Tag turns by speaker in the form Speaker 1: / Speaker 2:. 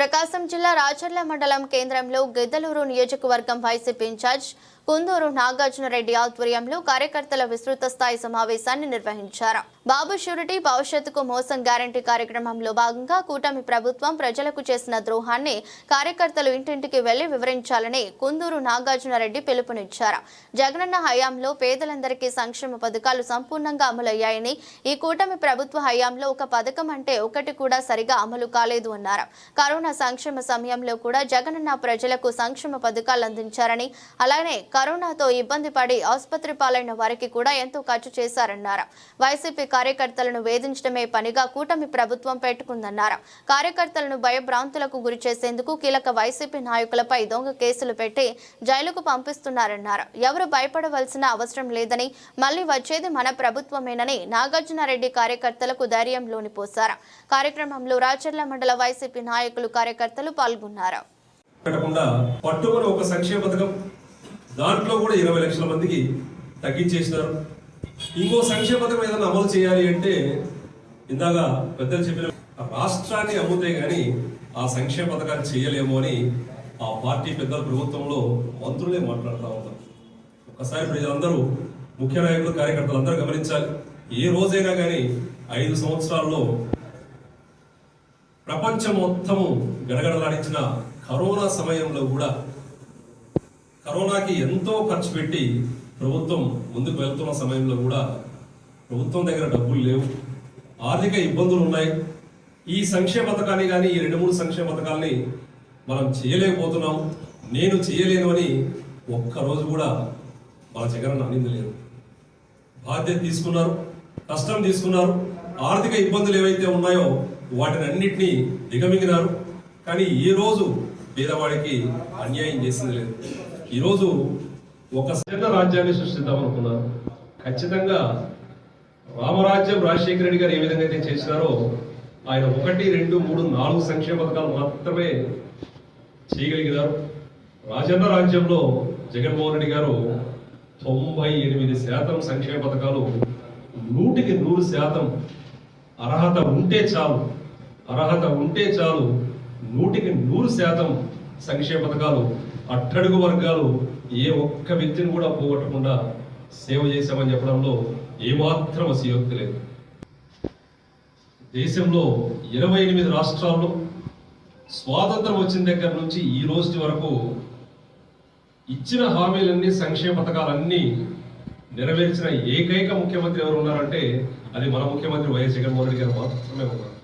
Speaker 1: ప్రకాశం జిల్లా రాచర్ల మండలం కేంద్రంలో గిద్దలూరు నియోజకవర్గం వైసీపీ ఇన్ఛార్జ్ కుందూరు నాగార్జునరెడ్డి ఆధ్వర్యంలో కార్యకర్తల విస్తృత స్థాయి సమావేశాన్ని నిర్వహించారు. బాబు షూరిటీ భవిష్యత్తుకు మోసం గ్యారంటీ కార్యక్రమంలో భాగంగా కూటమి ప్రభుత్వం ప్రజలకు చేసిన ద్రోహాన్ని కార్యకర్తలు ఇంటింటికి వెళ్ళి వివరించాలని కుందూరు నాగార్జునరెడ్డి పిలుపునిచ్చారు. జగనన్న హయాంలో పేదలందరికీ సంక్షేమ పథకాలు సంపూర్ణంగా అమలయ్యాయని ఈ కూటమి ప్రభుత్వ హయాంలో ఒక పథకం అంటే ఒకటి కూడా సరిగా అమలు కాలేదు అన్నారు. కరోనా సంక్షేమ సమయంలో కూడా జగనన్న ప్రజలకు సంక్షేమ పథకాలు అందించారని అలానే కరోనాతో ఇబ్బంది పడి ఆసుపత్రి పాలైన వారికి కూడా ఎంతో ఖర్చు చేశారన్నారు. వైసీపీ కార్యకర్తలను వేధించడమే పనిగా కూటమి ప్రభుత్వం పెట్టుకుందన్నారు. కార్యకర్తలను భయభ్రాంతులకు గురి చేసేందుకు కీలక వైసీపీ నాయకులపై దొంగ కేసులు పెట్టి జైలుకు పంపిస్తున్నారన్నారు. ఎవరు భయపడవలసిన అవసరం లేదని మళ్ళీ వచ్చేది మన ప్రభుత్వమేనని నాగార్జునారెడ్డి కార్యకర్తలకు ధైర్యం లోనిపోశారు. కార్యక్రమంలో రాచర్ల మండల వైసీపీ నాయకులు కార్యకర్తలు పాల్గొన్నారు.
Speaker 2: ఒక సంక్షేమ పథకం దాంట్లో కూడా ఇరవై లక్షల మందికి తగ్గించేసినారు. ఇంకో సంక్షేమ పథకం ఏదైనా అమలు చేయాలి అంటే ఇందాక పెద్దలు చెప్పిన రాష్ట్రాన్ని అమ్ముతే కానీ ఆ సంక్షేమ పథకాన్ని చేయలేము అని ఆ పార్టీ పెద్దల ప్రభుత్వంలో మంత్రులే మాట్లాడుతూ ఉంటారు ఒకసారి ప్రజలందరూ ముఖ్య నాయకులు కార్యకర్తలు అందరూ గమనించాలి. ఏ రోజైనా కానీ ఐదు సంవత్సరాల్లో ప్రపంచం మొత్తము గడగడలాడించిన కరోనా సమయంలో కూడా కరోనాకి ఎంతో ఖర్చు పెట్టి ప్రభుత్వం ముందుకు వెళ్తున్న సమయంలో కూడా ప్రభుత్వం దగ్గర డబ్బులు లేవు. ఆర్థిక ఇబ్బందులు ఉన్నాయి. ఈ సంక్షేమ పథకాన్ని కానీ ఈ రెండు మూడు సంక్షేమ పథకాల్ని మనం చేయలేకపోతున్నాం. నేను చేయలేను అని ఒక్కరోజు కూడా మన జగన్ అనింది లేదు బాధ్యత తీసుకున్నారు కష్టం తీసుకున్నారు. ఆర్థిక ఇబ్బందులు ఏవైతే ఉన్నాయో వాటిని అన్నింటినీ దిగమింగినారు. కానీ ఈ రోజు పేదవాడికి అన్యాయం చేసింది లేదు. ఈరోజు ఒక చిన్న రాజ్యాన్ని సృష్టిద్దాం అనుకున్నారు ఖచ్చితంగా రామరాజ్యం రాజశేఖర రెడ్డి గారు ఏ విధంగా అయితే చేసినారో ఆయన ఒకటి రెండు మూడు నాలుగు సంక్షేమ పథకాలు మాత్రమే చేయగలిగినారు రాజన్న రాజ్యంలో జగన్మోహన్ రెడ్డి గారు తొంభై ఎనిమిది శాతం సంక్షేమ పథకాలు నూటికి నూరు శాతం అర్హత ఉంటే చాలు అర్హత ఉంటే చాలు నూటికి నూరు శాతం సంక్షేమ పథకాలు అట్టడుగు వర్గాలు ఏ ఒక్క వ్యక్తిని కూడా పోగొట్టకుండా సేవ చేశామని చెప్పడంలో ఏమాత్రం అసయోక్తి లేదు. దేశంలో ఇరవై ఎనిమిది రాష్ట్రాల్లో స్వాతంత్రం వచ్చిన దగ్గర నుంచి ఈ రోజు వరకు ఇచ్చిన హామీలన్నీ సంక్షేమ పథకాలన్నీ నెరవేర్చిన ఏకైక ముఖ్యమంత్రి ఎవరు ఉన్నారంటే అది మన ముఖ్యమంత్రి వైఎస్ జగన్మోహన్ రెడ్డి గారు మాత్రమే ఉన్నారు.